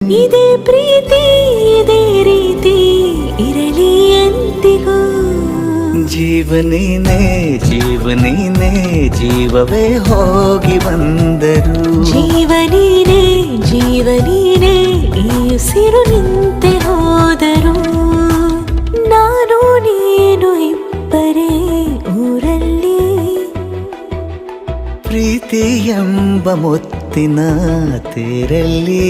ಇದೇ ಪ್ರೀತಿ ಇದೇ ರೀತಿ ಇರಲಿ ಎಂದಿಗೂ ಜೀವನೇನೆ ಜೀವನೇನೆ ಜೀವವೇ ಹೋಗಿ ಬಂದರು. ಜೀವನೀನೇ ಜೀವನೀನೇ ಈ ಉಸಿರು ನಿಂತೆ ಹೋದರು. ನಾನು ನೀನು ಇಬ್ಬರೇ ಊರಲ್ಲಿ. ಪ್ರೀತಿ ಎಂಬ ലോകത്തിന തിരല്ലേ